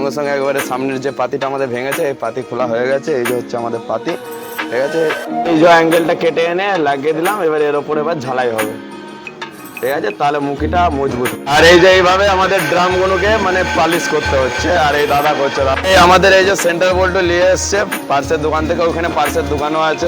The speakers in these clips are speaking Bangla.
সঙ্গে সঙ্গে একবারে সামনের যে পাতিটা আমাদের ভেঙেছে, এই পাতি খোলা হয়ে গেছে, এই যে হচ্ছে আমাদের পাতি। ঠিক আছে? এই যে অ্যাঙ্গেলটা কেটে এনে লাগিয়ে দিলাম, এবার এর ওপরে এবার ঝালাই হবে। ঠিক আছে? তাহলে মুখিটা মজবুত। আর এই যে এইভাবে আমাদের ড্রামগুলোকে মানে পালিশ করতে হচ্ছে, আর এই দাদা করছে। এই আমাদের এই যে সেন্টার বোল্টও নিয়ে এসছে, পার্সের দোকান থেকে ওখানে পার্সের দোকানও আছে।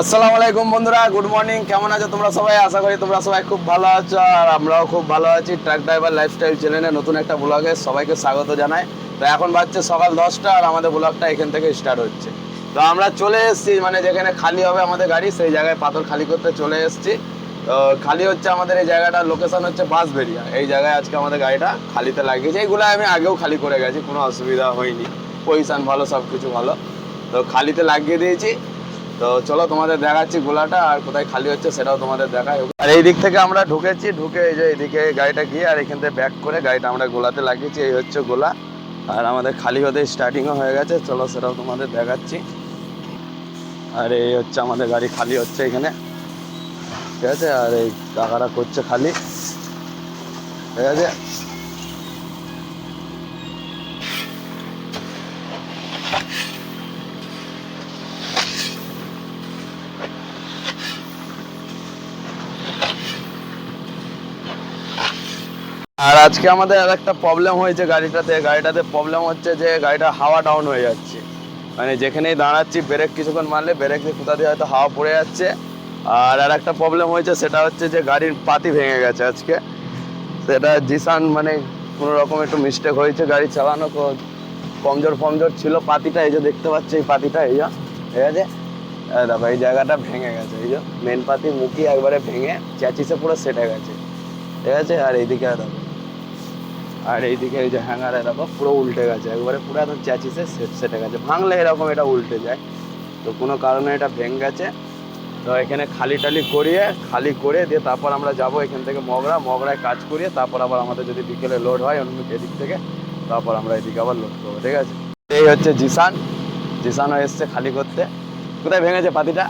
আসসালামু আলাইকুম বন্ধুরা, গুড মর্নিং। কেমন আছো তোমরা সবাই? আশা করি তোমরা সবাই খুব ভালো আছো আর আমরাও খুব ভালো আছি। ট্রাক ড্রাইভার লাইফস্টাইল চ্যানেলে নতুন একটা ব্লগে সবাইকে স্বাগত জানাই। তো এখন বাজছে সকাল দশটা আর আমাদের ব্লগটা এখান থেকে স্টার্ট হচ্ছে। তো আমরা চলে এসেছি মানে যেখানে খালি হবে আমাদের গাড়ি, সেই জায়গায় পাথর খালি করতে চলে এসেছি। তো খালি হচ্ছে আমাদের এই জায়গাটার লোকেশন হচ্ছে বাঁশবেরিয়া এই জায়গায় আজকে আমাদের গাড়িটা খালিতে লাগিয়েছে। এইগুলো আমি আগেও খালি করে গেছি, কোনো অসুবিধা হয়নি। পজিশন ভালো সব কিছু ভালো। তো খালিতে লাগিয়ে দিয়েছি। তো চলো তোমাদের দেখাচ্ছি গোলাটা আর কোথায় খালি হচ্ছে সেটাও তোমাদের দেখাই। আর এই দিক থেকে আমরা ঢুকেছি, ঢুকে এই যে এইদিকে গাড়িটা গিয়ে আর এখান থেকে ব্যাক করে গাড়িটা আমরা গোলাতে লাগিয়েছি, এই হচ্ছে গোলা। আর আমাদের খালি হতে স্টার্টিংও হয়ে গেছে, চলো সেটাও তোমাদের দেখাচ্ছি। আর এই হচ্ছে আমাদের গাড়ি খালি হচ্ছে এখানে। ঠিক আছে, আর এই টাকাটা করছে খালি। ঠিক আছে? আর আজকে আমাদের আর একটা প্রবলেম হয়েছে গাড়িটাতে। গাড়িটাতে প্রবলেম হচ্ছে যে গাড়িটা হাওয়া ডাউন হয়ে যাচ্ছে। মানে যেখানেই দাঁড়াচ্ছি ব্রেক কিছুক্ষণ মারলে ব্রেক দিয়ে কোথা দিয়ে হয়তো হাওয়া পড়ে যাচ্ছে। আর আর একটা প্রবলেম হয়েছে, সেটা হচ্ছে যে গাড়ির পাতি ভেঙে গেছে আজকে। সেটা জিসান মানে কোনো রকম একটু মিস্টেক হয়েছে গাড়ি চালানো। কমজোর ফমজোর ছিল পাতিটা, এই যে দেখতে পাচ্ছি এই পাতিটা, এই যে, ঠিক আছে? দেখো, এই জায়গাটা ভেঙে গেছে, এই যে মেন পাতি মুখি একবারে ভেঙে চ্যাচিসে পুরো সেটে গেছে। ঠিক আছে? আর এইদিকে দেখো। আর এইদিকে এই যে হ্যাঙ্গারে দেখো, পুরো উল্টে গেছে। একবারে পুরো একদম চ্যাচিসে সেট গেছে। ভাঙলে এরকম এটা উল্টে যায়। তো কোনো কারণে এটা ভেঙে গেছে তো এখানে খালি টালি করিয়ে, খালি করে দিয়ে তারপর আমরা যাব এখান থেকে মগরা। মগরায় কাজ করিয়ে তারপর আবার আমাদের যদি বিকেলে লোড হয় অন্য এদিক থেকে, তারপর আমরা এদিকে আবার লোড করব, ঠিক আছে? এই হচ্ছে জিসান। জিসানও এসছে খালি করতে। কোথায় ভেঙেছে পাতিটা?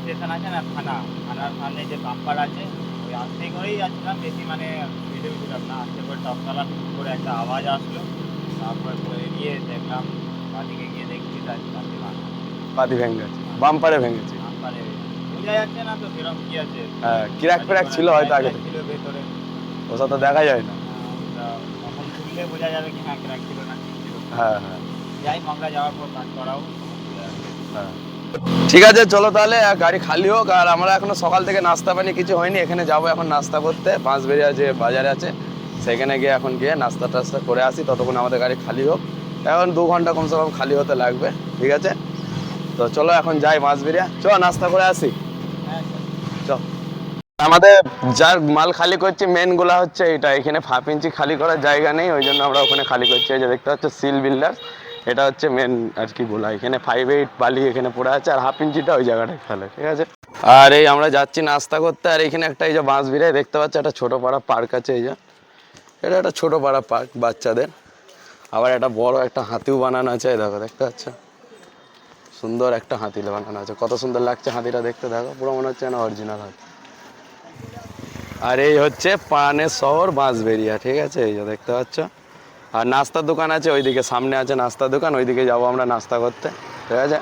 স্টেশন আছে না থানা? থানার সামনে যে বাম্পার আছে। ওই আসতে করেই যাচ্ছিলাম বেশি মানে ভিডিও ছিলাম না আসতে করে টপতলা করে একটা আওয়াজ আসলো তারপরে এগিয়ে দেখলাম বাদিকে গিয়ে দেখছি তার পাশে ভাঙা। পাতি ভেঙে গেছে বাম্পারে ভেঙেছে বাম্পারে বোঝা যাচ্ছে না তো সেরকম কি আছে। হ্যাঁ কিরাক ফিরাক ছিল হয়তো আগে ছিল ভেতরে। ওসব তো দেখা যায় না। তখন খুললে বোঝা যাবে কি হ্যাঁ ক্র্যাক ছিল না ছিল। হ্যাঁ হ্যাঁ। যাই আমরা যাওয়ার পর কাজ করাও। হ্যাঁ। ঠিক আছে, চলো তাহলে গাড়ি খালি হোক, আর আমরা এখনও সকাল থেকে নাস্তা পানি কিছু হয়নি, এখানে যাব এখন নাস্তা করতে বাঁশবেরিয়া যে বাজারে আছে, সেখানে গিয়ে এখন গিয়ে নাস্তা টাস্তা করে আসি, ততক্ষণ আমাদের গাড়ি খালি হোক। এখন দু ঘণ্টা কমসে কম খালি হতে লাগবে, ঠিক আছে? তো চলো এখন যাই বাঁশবেরিয়া চ নাস্তা করে আসি। হ্যাঁ চ আমাদের যার মাল খালি করছে মেনগুলা হচ্ছে এটা এখানে হাফ ইঞ্চি খালি করার জায়গা নেই, ওই জন্য আমরা ওখানে খালি করছি যে দেখতে পাচ্ছ সিল বিল্ডার এটা হচ্ছে মেন আর কি বলা, এখানে ফাইভ এইট বালি এখানে পড়ে আছে আর হাফ ইঞ্চিটা ওই জায়গাটায় ফেলে, ঠিক আছে? আর এই আমরা যাচ্ছি নাস্তা করতে, আর এখানে একটা এই যে বাঁশ বিড়ায় দেখতে পাচ্ছ, একটা ছোট পাড়া পার্ক আছে এই যে। এটা একটা ছোট পাড়া পার্ক বাচ্চাদের। আবার একটা বড় একটা হাতিও বানানো আছে দেখো, দেখতে পাচ্ছ? সুন্দর একটা হাতি বানানো আছে, কত সুন্দর লাগছে হাতিটা দেখতে, দেখো, পুরো মনে হচ্ছে না অরিজিনাল হাতি। আর এই হচ্ছে পানের শহর বাঁশবেরিয়া ঠিক আছে? এই যে দেখতে পাচ্ছ? আর নাস্তার দোকান আছে ওইদিকে সামনে আছে নাস্তার দোকান ওইদিকে যাব আমরা নাস্তা করতে ঠিক আছে?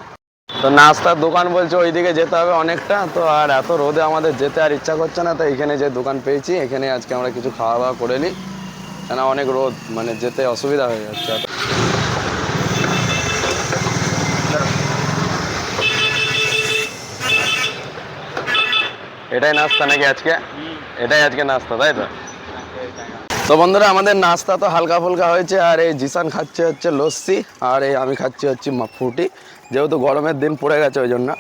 তো নাস্তার দোকান বলছে ওইদিকে যেতে হবে অনেকটা তো আর এত রোদে আমাদের যেতে আর ইচ্ছা করছে না তো এখানে যে দোকান পেয়েছি এখানে আজকে আমরা কিছু খাওয়া দাওয়া করে নিই কেন অনেক রোদ মানে যেতে অসুবিধা হয়ে যাচ্ছে এত। এটাই নাস্তা নাকি আজকে? এটাই আজকে নাস্তা তাই তো? তো বন্ধুরা, আমাদের নাস্তা তো হালকা ফুলকা হয়েছে, আর এই জিসান খাচ্ছে হচ্ছে লস্যি, আর এই আমি খাচ্ছি হচ্ছে ফ্রুটি যেহেতু গরমের দিন পড়ে গেছে ওই জন্য।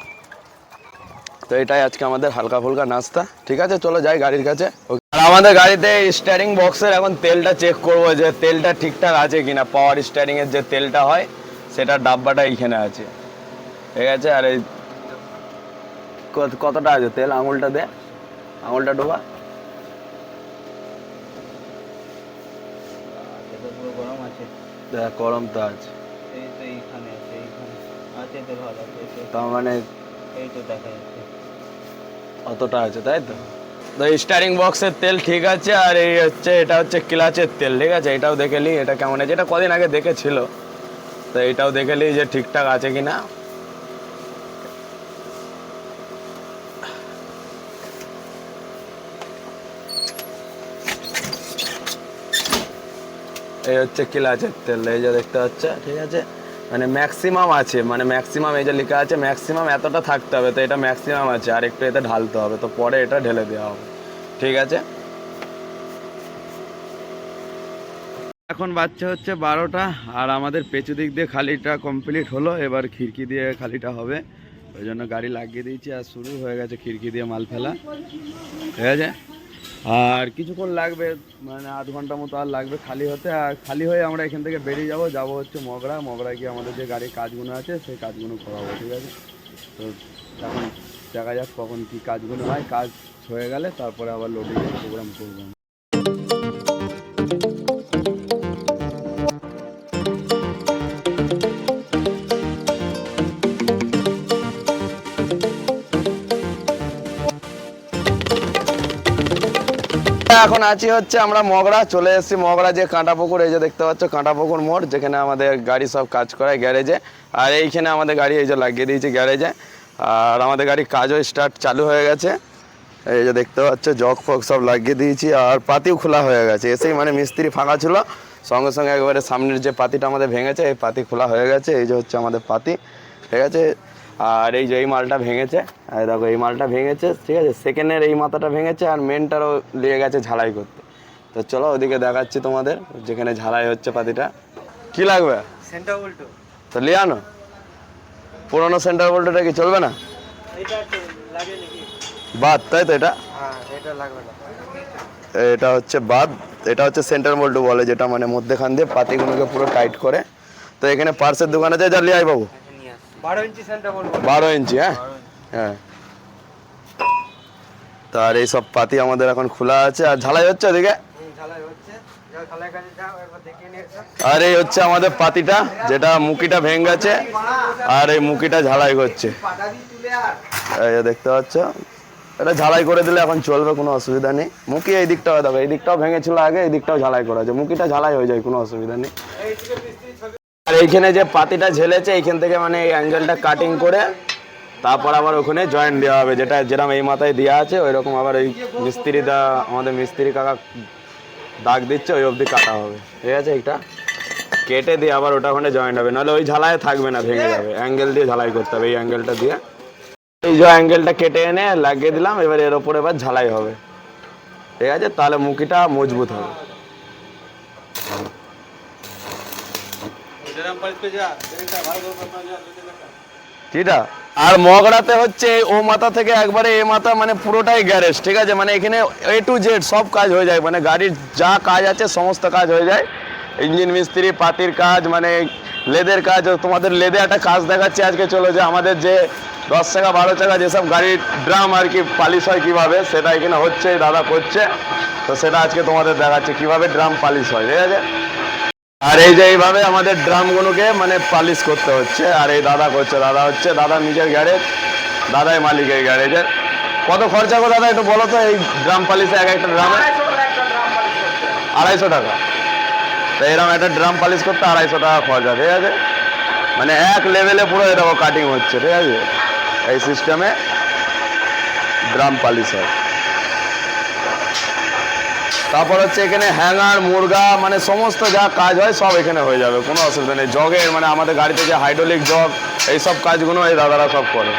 তো এটাই আজকে আমাদের হালকা ফুলকা নাস্তা, ঠিক আছে? চলো যাই গাড়ির কাছে। আর আমাদের গাড়িতে স্টিয়ারিং বক্সের এখন তেলটা চেক করব যে তেলটা ঠিকঠাক আছে কিনা পাওয়ার স্টিয়ারিং এর যে তেলটা হয়, সেটা ডাব্বাটা এইখানে আছে। ঠিক আছে? আর এই কত- কতটা আছে তেল? আঙুলটা দে। আঙুলটা ডোবা এটা পুরো গরম দেখ গরম আছে এই তো এইখানে আছে এইখানে আছে তো ভালো আছে তার মানে এই তো দেখা যাচ্ছে। অতটা আছে তাই তো? তো স্টারিং বক্সের তেল ঠিক আছে আর এই হচ্ছে এটা হচ্ছে ক্লাচের তেল ঠিক আছে? এটাও দেখে নিই এটা কেমন আছে? এটা কদিন আগে দেখেছিল। তো এটাও দেখে নিই যে ঠিকঠাক আছে কি না এই হচ্ছে ক্লাচের তেল, এই যে দেখতে পাচ্ছে, ঠিক আছে? মানে ম্যাক্সিমাম আছে মানে ম্যাক্সিমাম এই যে লেখা আছে ম্যাক্সিমাম এতটা থাকতে হবে, তো এটা ম্যাক্সিমাম আছে, আর একটু এতে ঢালতে হবে, তো পরে এটা ঢেলে দেওয়া হবে, ঠিক আছে? এখন বাচ্চা হচ্ছে বারোটা, আর আমাদের পেছু দিক দিয়ে খালিটা কমপ্লিট হলো, এবার খিড়কি দিয়ে খালিটা হবে, ওই জন্য গাড়ি লাগিয়ে দিয়েছি, আর শুরু হয়ে গেছে খিড়কি দিয়ে মাল ফেলা, ঠিক আছে? আর কিছুক্ষণ লাগবে মানে আধ ঘণ্টা মতো আর লাগবে খালি হতে। আর খালি হয়ে আমরা এখান থেকে বেরিয়ে যাব যাব হচ্ছে মগরা। মগরা গিয়ে আমাদের যে গাড়ির কাজগুলো আছে, সেই কাজগুলো করাবো, ঠিক আছে? তো এখন দেখা যাক কখন কী কাজগুলো হয়। কাজ হয়ে গেলে তারপরে আবার লোডিংয়ের প্রোগ্রাম করব এখন আছি হচ্ছে আমরা মগরা, চলে এসেছি মগরা যে কাঁটা পুকুর এই যে দেখতে পাচ্ছ কাঁটা পুকুর মোড়, যেখানে আমাদের গাড়ি সব কাজ করায় গ্যারেজে। আর এইখানে আমাদের গাড়ি এই যে লাগিয়ে দিয়েছে গ্যারেজে। আর আমাদের গাড়ির কাজও স্টার্ট চালু হয়ে গেছে। এই যে দেখতে পাচ্ছ, জগ ফগ সব লাগিয়ে দিয়েছি। আর পাতিও খোলা হয়ে গেছে। এসেই মানে মিস্ত্রি ফাঁকা ছিল। সঙ্গে সঙ্গে একবারে সামনের যে পাতিটা আমাদের ভেঙেছে, এই পাতি খোলা হয়ে গেছে। এই যে হচ্ছে আমাদের পাতি। ঠিক আছে? আর এই যে এই মালটা ভেঙেছে আর দেখো এই মালটা ভেঙেছে ঠিক আছে? সেকেন্ডের এই মাথাটা ভেঙেছে আর মেনটারও লেগে গেছে ঝালাই করতে। তো চলো ওদিকে দেখাচ্ছি তোমাদের যেখানে ঝালাই হচ্ছে পাতিটা। কি লাগবে? সেন্টার উল্টো। তো লিয়ে আনো। পুরোনো সেন্টার বোল্টটা কি চলবে না? বাদ তাই তো এটা? হ্যাঁ এটা লাগবে এটা হচ্ছে বাদ এটা হচ্ছে সেন্টার মোল্ড বলে যেটা মানে মধ্যেখান দিয়ে পাতিগুলোকে পুরো টাইট করে। তো এখানে পার্সের দোকান আছে যা লিয়ে আয় বাবু। বারো ইঞ্চি হ্যাঁ? হ্যাঁ। তো আর এইসব পাতি আমাদের এখন খোলা আছে। আর ঝালাই হচ্ছে ওদিকে? আর এই হচ্ছে আমাদের পাতিটা যেটা মুখিটা ভেঙে গেছে আর এই মুখিটা ঝালাই করছে। এই দেখতে পাচ্ছ? এটা ঝালাই করে দিলে এখন চলবে কোনো অসুবিধা নেই। মুখি এই দিকটাও দেখো এই দিকটাও ভেঙেছিল আগে এই দিকটাও ঝালাই করা আছে। মুখিটা ঝালাই হয়ে যায় কোনো অসুবিধা নেই। আর এইখানে যে পাতিটা ঝেলেছে, এইখান থেকে মানে এই অ্যাঙ্গেলটা কাটিং করে তারপর আবার ওখানে জয়েন্ট দেওয়া হবে। যেটা যেরকম এই মাথায় দেওয়া আছে ওই রকম আবার এই মিস্ত্রি দা, আমাদের মিস্ত্রি কাকা দাগ দিচ্ছে, ওই অবধি কাটা হবে। ঠিক আছে এটা কেটে দিয়ে আবার ওটা ওখানে জয়েন্ট হবে। নাহলে ওই ঝালায় থাকবে না, ভেঙে যাবে। অ্যাঙ্গেল দিয়ে ঝালাই করতে হবে, এই অ্যাঙ্গেলটা দিয়ে। এই যে অ্যাঙ্গেলটা কেটে এনে লাগিয়ে দিলাম, এবার এর ওপরে এবার ঝালাই হবে। ঠিক আছে, তাহলে মুখিটা মজবুত হবে। কিটা আর মগড়াতে হচ্ছে ও মাথা থেকে একবারে এ মাথা মানে পুরোটাই গ্যারেজ, ঠিক আছে? মানে এখানে এ টু জেড সব কাজ হয়ে যায় মানে গাড়ির যা কাজ আছে সমস্ত কাজ হয়ে যায়। ইঞ্জিন মিস্ত্রি, পাতির কাজ মানে লেদের কাজ, তোমাদের লেদে একটা কাজ দেখাচ্ছি আজকে, চলো যে আমাদের যে দশ টাকা বারো টাকা যেসব গাড়ির ড্রাম আর কি পালিশ হয় কীভাবে, সেটা এখানে হচ্ছে, দাদা করছে। তো সেটা আজকে তোমাদের দেখাচ্ছে, কীভাবে ড্রাম পালিশ হয়, ঠিক আছে? আর এই যে এইভাবে আমাদের ড্রামগুলোকে মানে পালিশ করতে হচ্ছে। আর এই দাদা করছে, দাদা হচ্ছে, দাদা নিজের গ্যারেজ, দাদাই মালিক এই গ্যারেজের কত খরচা গো দাদা একটু বলো তো, এই ড্রাম পালিশে এক একটা ড্রামে? আড়াইশো টাকা। তো এরকম একটা ড্রাম পালিশ করতে আড়াইশো টাকা খরচা, ঠিক আছে? মানে এক লেভেলে পুরো এরকম কাটিং হচ্ছে, ঠিক আছে? এই সিস্টেমে ড্রাম পালিশ হয়। তারপর হচ্ছে এখানে হ্যাঙ্গার মুরগা মানে সমস্ত যা কাজ হয় সব এখানে হয়ে যাবে, কোনো অসুবিধা নেই। জগের মানে আমাদের গাড়িতে যে হাইড্রোলিক জগ এইসব কাজগুলো এই দাদারা সব করে।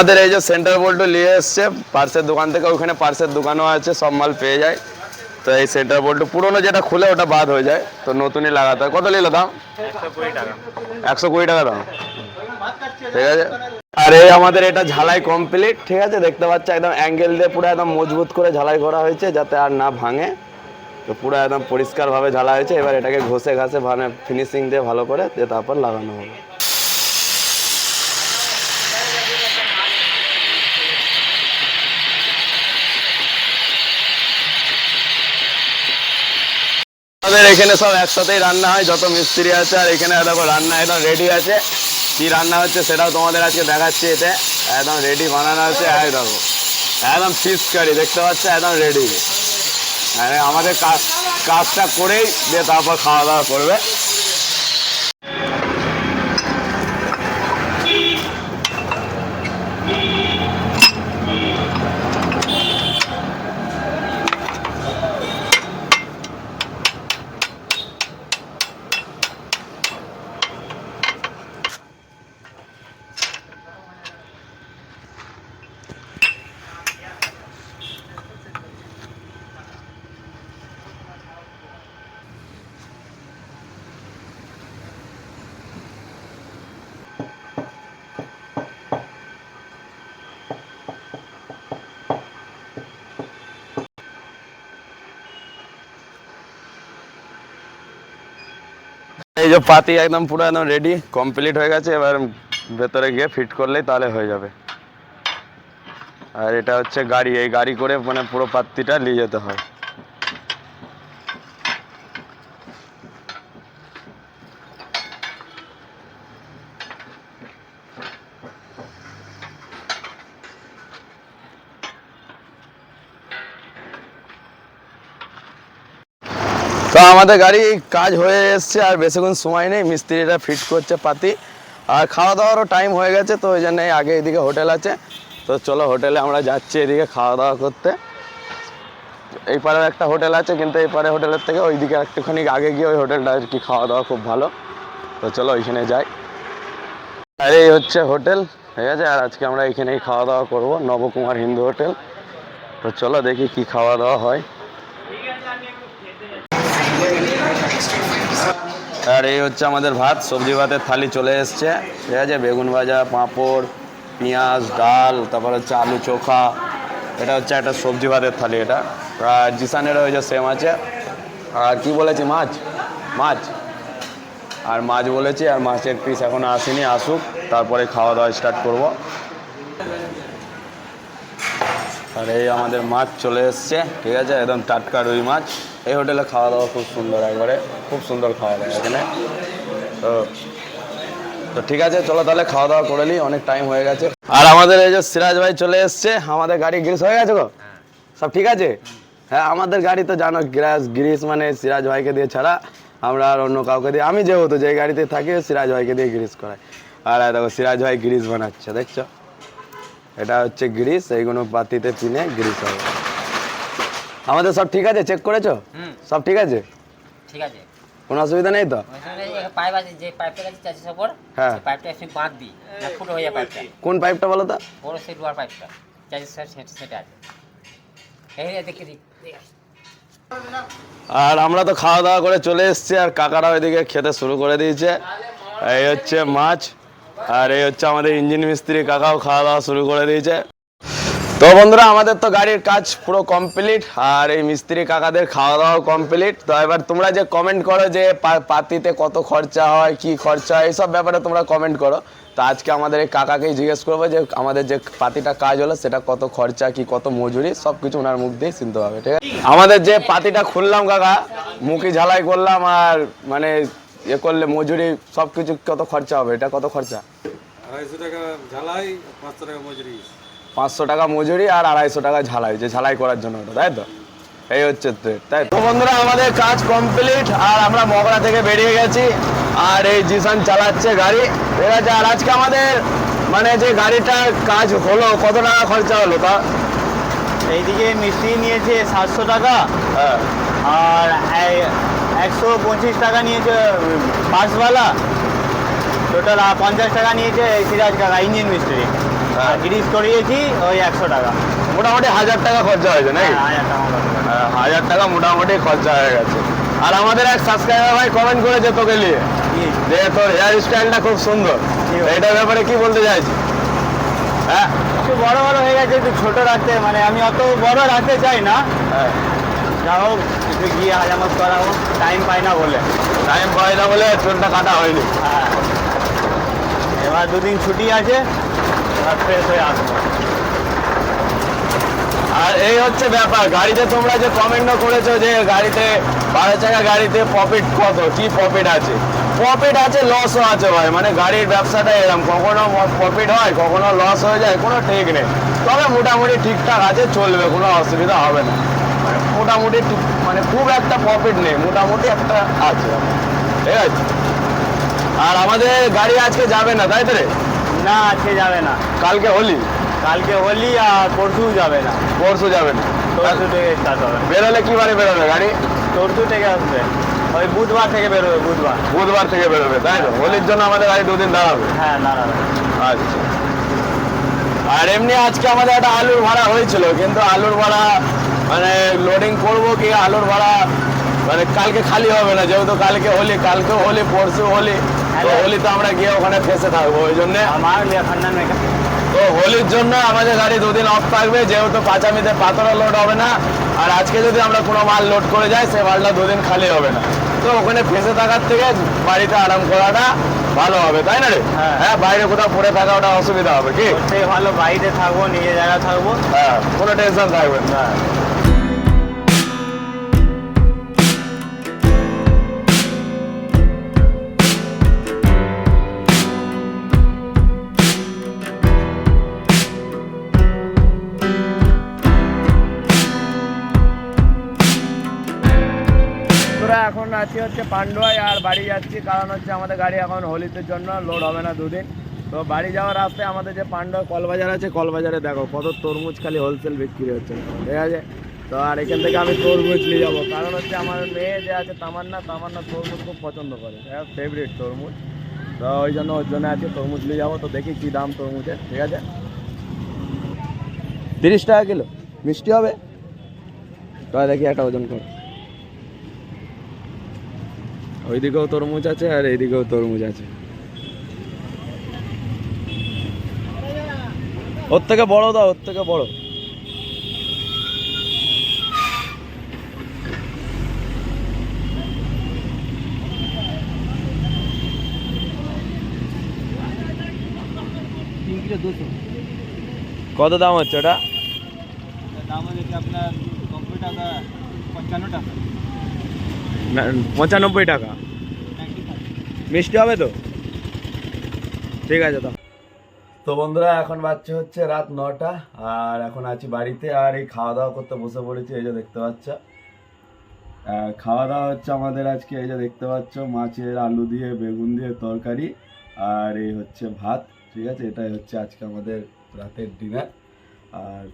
আমাদের এই যে সেন্টার বোল্ট নিয়ে এসছে, পার্সের দোকান থেকে ওখানে পার্সের দোকানও আছে, সব মাল পেয়ে যায়। তো এই সেন্টার বোল্ট পুরোনো যেটা খুলে ওটা বাদ হয়ে যায়, তো নতুনই লাগাতে হয়। কত নিল দাম? একশো কুড়ি টাকা। দাম। ঠিক আছে? আর এই আমাদের এটা ঝালাই কমপ্লিট ঠিক আছে? দেখতে পাচ্ছ, একদম অ্যাঙ্গেল দিয়ে পুরো একদম মজবুত করে ঝালাই করা হয়েছে, যাতে আর না ভাঙে। তো পুরো একদম পরিষ্কারভাবে ঝালা হয়েছে। এবার এটাকে ঘষে ঘাসে মানে ফিনিশিং দিয়ে ভালো করে তারপর লাগানো হবে। আমাদের এখানে সব একসাথেই রান্না হয়, যত মিস্ত্রি আছে আর এখানে দেখো রান্না একদম রেডি আছে। কি রান্না হচ্ছে সেটাও তোমাদের আজকে দেখাচ্ছি এতে। একদম রেডি বানানো আছে, এই দেখো। একদম ফিস কারি দেখতে পাচ্ছ? একদম রেডি মানে আমাদের কাজ, কাজটা করেই দিয়ে তারপর খাওয়া দাওয়া করবে। এই যে পাতি একদম পুরো একদম রেডি কমপ্লিট হয়ে গেছে, এবার ভেতরে গিয়ে ফিট করলেই তাহলে হয়ে যাবে। আর এটা হচ্ছে গাড়ি, এই গাড়ি করে মানে পুরো পাত্তিটা নিয়ে যেতে হয়। আমাদের গাড়ি কাজ হয়ে এসছে আর বেশিক্ষণ সময় নেই মিস্ত্রিটা ফিট করছে পাতি। আর খাওয়া দাওয়ারও টাইম হয়ে গেছে, তো ওই জন্য আগে এদিকে হোটেল আছে। তো চলো হোটেলে আমরা যাচ্ছি এদিকে খাওয়া দাওয়া করতে। এই পারে একটা হোটেল আছে, কিন্তু এই পারে হোটেলের থেকে ওইদিকে একটুখানি আগে গিয়ে ওই হোটেলটা আর কি খাওয়া দাওয়া খুব ভালো। তো চলো ওইখানে যাই। আর এই হচ্ছে হোটেল, ঠিক আছে? আর আজকে আমরা এখানেই খাওয়া দাওয়া করব, নবকুমার হিন্দু হোটেল। তো চলো দেখি কি খাওয়া দাওয়া হয়। আর এই হচ্ছে আমাদের ভাত, সবজি ভাতের থালি চলে এসছে। ঠিক আছে, বেগুন ভাজা, পাঁপড়, পেঁয়াজ, ডাল, তারপর হচ্ছে আলু চোখা। এটা হচ্ছে একটা সবজি ভাতের থালি এটা। আর জিসানেরও যে সেম আছে। আর কি বলেছি, মাছ? মাছ। আর মাছ বলেছি, আর মাছের পিস এখনও আসেনি, আসুক। তারপরে খাওয়া দাওয়া স্টার্ট করব। আর এই আমাদের মাছ চলে এসছে। ঠিক আছে, একদম টাটকা রুই মাছ। এই হোটেলে খাওয়া দাওয়া খুব সুন্দর একবারে, খুব সুন্দর খাওয়া দাওয়া এখানে। তো তো ঠিক আছে, চলো তাহলে খাওয়া দাওয়া করে নিই অনেক টাইম হয়ে গেছে। আর আমাদের এই যে সিরাজ ভাই চলে এসছে, আমাদের গাড়ি গ্রিস হয়ে গেছে গো? সব ঠিক আছে? হ্যাঁ আমাদের গাড়ি তো জানো গ্যাস গ্রিস মানে সিরাজ ভাইকে দিয়ে ছাড়া, আমরা আর অন্য কাউকে দিয়ে আমি যেহেতু যে গাড়িতে থাকি, সিরাজ ভাইকে দিয়ে গ্রিস করাই। আর দেখো, সিরাজ ভাই গ্রিস বানাচ্ছে, দেখছ? এটা হচ্ছে গ্রিস এইগুলো পাতিতে পিনে গ্রিস হবে। আমাদের সব ঠিক আছে? চেক করেছ? সব ঠিক আছে? ঠিক আছে। কোনো অসুবিধা নেই তো? পাইপ আছে যে পাইপটা আছে চাষের হ্যাঁ। পাইপটা একটু বাঁধ দিই না ফুটো হয়ে যায় পাইপটা কোন পাইপটা বলো তো? বড় সেই পাইপটা চাষের সাথে সেটা সেটা আছে। এই যে দেখে দিই আর আমরা তো খাওয়া দাওয়া করে চলে এসেছি আর কাকারা ওইদিকে খেতে শুরু করে দিয়েছে। এই হচ্ছে মাছ আর এই হচ্ছে আমাদের ইঞ্জিন মিস্ত্রি কাকাও খাওয়া দাওয়া শুরু করে দিয়েছে। তো বন্ধুরা, আমাদের তো গাড়ির কাজ পুরো কমপ্লিট আর এই মিস্ত্রি কাকাদের খাওয়া দাওয়া কমপ্লিট তো এবার তোমরা যে কমেন্ট করো যে পাতিতে কত খরচা হয়, কি খরচা হয় এইসব ব্যাপারে তোমরা কমেন্ট করো। তো আজকে আমাদের এই কাকাকেই জিজ্ঞেস করব যে আমাদের যে পাতিটা কাজ হলো, সেটা কত খরচা, কি কত মজুরি সব কিছু ওনার মুখ দিয়ে শুনতে হবে, ঠিক আছে? আমাদের যে পাতিটা খুললাম কাকা, মুখে ঝালাই করলাম, আর মানে এ করলে মজুরি সব কিছু কত খরচা হবে, এটা কত খরচা? আড়াইশো টাকা ঝালাই, পাঁচশো টাকা মজুরি। পাঁচশো টাকা মজুরি আর আড়াইশো টাকা ঝালাই যে ঝালাই করার জন্য ওটা তাই তো? এই হচ্ছে তাই তো? বন্ধুরা আমাদের কাজ কমপ্লিট আর আমরা মগরা থেকে বেরিয়ে গেছি আর এই জিসান চালাচ্ছে গাড়ি। ঠিক আছে আর আজকে আমাদের মানে যে গাড়িটার কাজ হলো কত টাকা খরচা হলো তা? এইদিকে মিস্ত্রি নিয়েছে সাতশো টাকা হ্যাঁ। আর একশো পঁচিশ টাকা নিয়েছে বাসওয়ালা টোটাল পঞ্চাশ টাকা নিয়েছে সিরাজ কাকা ইঞ্জিন মিস্ত্রি। হ্যাঁ। গ্রিস করিয়েছি ওই একশো টাকা। মোটামুটি হাজার টাকা খরচা হয়েছে নাকি? হ্যাঁ, হাজার টাকা হ্যাঁ, হাজার টাকা মোটামুটি খরচা হয়ে গেছে। আর আমাদের এক সাবস্ক্রাইবার ভাই কমেন্ট করেছে তোকে নিয়ে? যে তোর হেয়ার স্টাইলটা খুব সুন্দর। এটার ব্যাপারে কি বলতে চাইছি হ্যাঁ? একটু বড় বড় হয়ে গেছে একটু ছোট রাখতে। মানে আমি অত বড় রাখতে চাই না। যা হোক একটু গিয়ে হাজামত করাবো। টাইম পাই না বলে। টাইম পাই না বলে চুলটা কাটা হয়নি। হ্যাঁ। এবার দুদিন ছুটি আছে। আর এই হচ্ছে ব্যাপার, গাড়িতে তোমরা যে কমেন্টও করেছ যে গাড়িতে, বারো চাকা গাড়িতে প্রফিট কত? কি প্রফিট আছে? প্রফিট আছে লসও আছে ভাই। মানে গাড়ির ব্যবসাটা এরকম কখনো প্রফিট হয়, কখনো লস হয়ে যায়, কোনো ঠিক নেই। তবে মোটামুটি ঠিকঠাক আছে, চলবে, কোনো অসুবিধা হবে না। মানে মোটামুটি মানে খুব একটা প্রফিট নেই, মোটামুটি একটা আছে। ঠিক আছে? আর আমাদের গাড়ি আজকে যাবে না, তাই তো রে? না আজকে যাবে না। কালকে হোলি? কালকে হোলি আর পরশু যাবে না। পরশু যাবে না। পরশু থেকে স্টার্ট হবে। বেরোলে কি বারে বেরোবে গাড়ি? পরশু থেকে আসবে। ওই বুধবার থেকে বেরোবে বুধবার। বুধবার থেকে বেরোবে তাই তো? হোলির জন্য আমাদের গাড়ি দুদিন দাঁড়াবে? হ্যাঁ না। আচ্ছা। আর এমনি আজকে আমাদের একটা আলুর ভাড়া হয়েছিল কিন্তু আলুর ভাড়া মানে লোডিং করব কি আলুর ভাড়া? মানে কালকে খালি হবে না যেহেতু কালকে হোলি কালকেও হোলি পরশু হোলি। তো হ্যাঁ। হোলি তো আমরা গিয়ে ওখানে ফেসে থাকব ওই জন্য আমার তো হোলির জন্য আমাদের গাড়ি দুদিন অফ থাকবে যেহেতু পাঁচামিতে পাথরও লোড হবে না। আর আজকে যদি আমরা কোনো মাল লোড করে যাই সে মালটা দুদিন খালি হবে না। তো ওখানে ফেসে থাকার থেকে বাড়িতে আরাম করাটা ভালো হবে তাই না রে? হ্যাঁ। হ্যাঁ বাইরে কোথাও পড়ে থাকা ওটা অসুবিধা হবে কি? ভালো বাড়িতে থাকব নিজে জায়গা থাকব। হ্যাঁ কোনো টেনশন থাকবে না। হচ্ছে পান্ডুয়ায় আর বাড়ি যাচ্ছি, কারণ হচ্ছে আমাদের গাড়ি এখন হোলিতে জন্য লোড হবে না দুদিন। তো বাড়ি যাওয়ার রাস্তায় আমাদের যে পান্ডুয়া কলবাজার আছে, কলবাজারে দেখো, কত তরমুজ খালি হোলসেল বিক্রি হচ্ছে। ঠিক আছে? তো আর এখান থেকে আমি তরমুজ নিয়ে যাব। কারণ হচ্ছে আমার মেয়ে যে আছে, তামান্না তামান্না তরমুজ খুব পছন্দ করে। ফেভারিট তরমুজ। তো ওই জন্য ওর জন্য আছে তরমুজ নিয়ে যাব। তো দেখি কী দাম তরমুজের। ঠিক আছে? তিরিশ টাকা কিলো। মিষ্টি হবে? তো দেখি একটা ওজন কর। ওইদিকেও তরমুজ আছে আর এইদিকেও তরমুজ আছে। ওর থেকে বড় দাও ওর থেকে বড়। কত দাম হচ্ছে ওটা? দাম হচ্ছে আপনার নব্বই টাকা পঞ্চান্ন টাকা। পঁচানব্বই টাকা। মিষ্টি হবে তো? ঠিক আছে তো তো বন্ধুরা, এখন বাচ্চা হচ্ছে রাত নটা, আর এখন আছি বাড়িতে, আর এই খাওয়া দাওয়া করতে বসে পড়েছি, এই যে দেখতে পাচ্ছ। খাওয়া দাওয়া হচ্ছে আমাদের আজকে, এই যে দেখতে পাচ্ছ, মাছের আলু দিয়ে, বেগুন দিয়ে তরকারি, আর এই হচ্ছে ভাত, ঠিক আছে? এটাই হচ্ছে আজকে আমাদের রাতের ডিনার। আর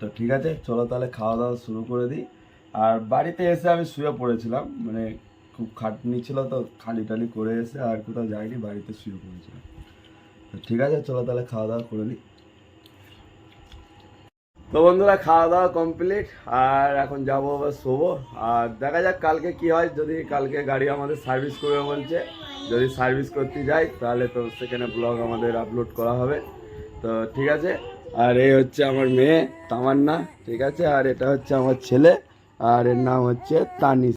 তো ঠিক আছে, চলো তাহলে খাওয়া দাওয়া শুরু করে দিই। আর বাড়িতে এসে আমি শুয়ে পড়েছিলাম মানে খুব খাটনি ছিল তো, খালি টালি করে এসে আর কোথাও যাইনি বাড়িতে শুয়ে পড়েছিলাম তো ঠিক আছে, চলো তাহলে খাওয়া দাওয়া করে নিই। তো বন্ধুরা, খাওয়া দাওয়া কমপ্লিট, আর এখন যাব আবার শোবো। আর দেখা যাক কালকে কি হয়, যদি কালকে গাড়ি আমাদের সার্ভিস করবে বলছে, যদি সার্ভিস করতে যাই, তাহলে তো সেখানে ব্লগ আমাদের আপলোড করা হবে। তো ঠিক আছে, আর এই হচ্ছে আমার মেয়ে, তামান্না, ঠিক আছে? আর এটা হচ্ছে আমার ছেলে, আর এর নাম হচ্ছে তানিস